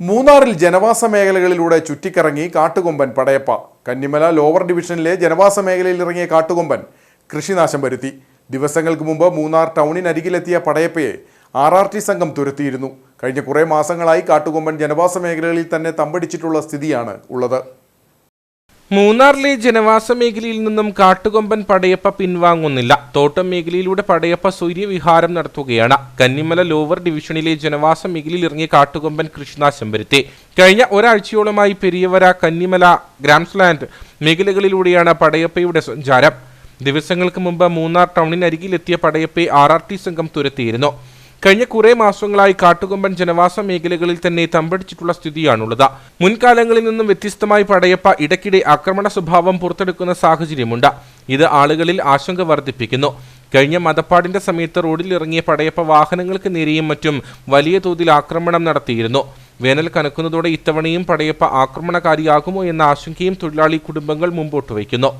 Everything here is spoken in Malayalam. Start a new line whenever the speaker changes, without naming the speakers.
മൂന്നാറിൽ ജനവാസ മേഖലകളിലൂടെ ചുറ്റിക്കറങ്ങി കാട്ടുകൊമ്പൻ പടയപ്പ. കന്നിമല ലോവർ ഡിവിഷനിലെ ജനവാസ മേഖലയിൽ ഇറങ്ങിയ കാട്ടുകൊമ്പൻ കൃഷിനാശം വരുത്തി. ദിവസങ്ങൾക്ക് മുമ്പ് മൂന്നാർ ടൗണിനരികിലെത്തിയ പടയപ്പയെ ആർ ആർ ടി സംഘം തുരത്തിയിരുന്നു. കഴിഞ്ഞ കുറേ മാസങ്ങളായി കാട്ടുകൊമ്പൻ ജനവാസ മേഖലകളിൽ തന്നെ തമ്പടിച്ചിട്ടുള്ള സ്ഥിതിയാണ് ഉള്ളത്.
മൂന്നാറിലെ ജനവാസ മേഖലയിൽ നിന്നും കാട്ടുകൊമ്പൻ പടയപ്പ പിൻവാങ്ങുന്നില്ല. തോട്ടം മേഖലയിലൂടെ പടയപ്പ സൂര്യവിഹാരം നടത്തുകയാണ്. കന്നിമല ലോവർ ഡിവിഷനിലെ ജനവാസ മേഖലയിൽ ഇറങ്ങിയ കാട്ടുകൊമ്പൻ കൃഷിനാശം വരുത്തി. കഴിഞ്ഞ ഒരാഴ്ചയോളമായി പെരിയവര കന്നിമല ഗ്രാംസ്ലാൻഡ് മേഖലകളിലൂടെയാണ് പടയപ്പയുടെ സഞ്ചാരം. ദിവസങ്ങൾക്ക് മുമ്പ് മൂന്നാർ ടൗണിനരികിലെത്തിയ പടയപ്പയെ ആർ ആർ ടി സംഘം തുരത്തിയിരുന്നു. കഴിഞ്ഞ കുറേ മാസങ്ങളായി കാട്ടുകൊമ്പൻ ജനവാസ മേഖലകളിൽ തന്നെ തമ്പടിച്ചിട്ടുള്ള സ്ഥിതിയാണുള്ളത്. മുൻകാലങ്ങളിൽ നിന്നും വ്യത്യസ്തമായി പടയപ്പ ഇടയ്ക്കിടെ ആക്രമണ സ്വഭാവം പുറത്തെടുക്കുന്ന സാഹചര്യമുണ്ട്. ഇത് ആളുകളിൽ ആശങ്ക വർദ്ധിപ്പിക്കുന്നു. കഴിഞ്ഞ മതപ്പാടിന്റെ സമയത്ത് റോഡിൽ ഇറങ്ങിയ പടയപ്പ വാഹനങ്ങൾക്ക് നേരെയും മറ്റും വലിയ തോതിൽ ആക്രമണം നടത്തിയിരുന്നു. വേനൽ കനക്കുന്നതോടെ ഇത്തവണയും പടയപ്പ ആക്രമണകാരിയാകുമോ എന്ന ആശങ്കയും തൊഴിലാളി കുടുംബങ്ങൾ മുമ്പോട്ട് വയ്ക്കുന്നു.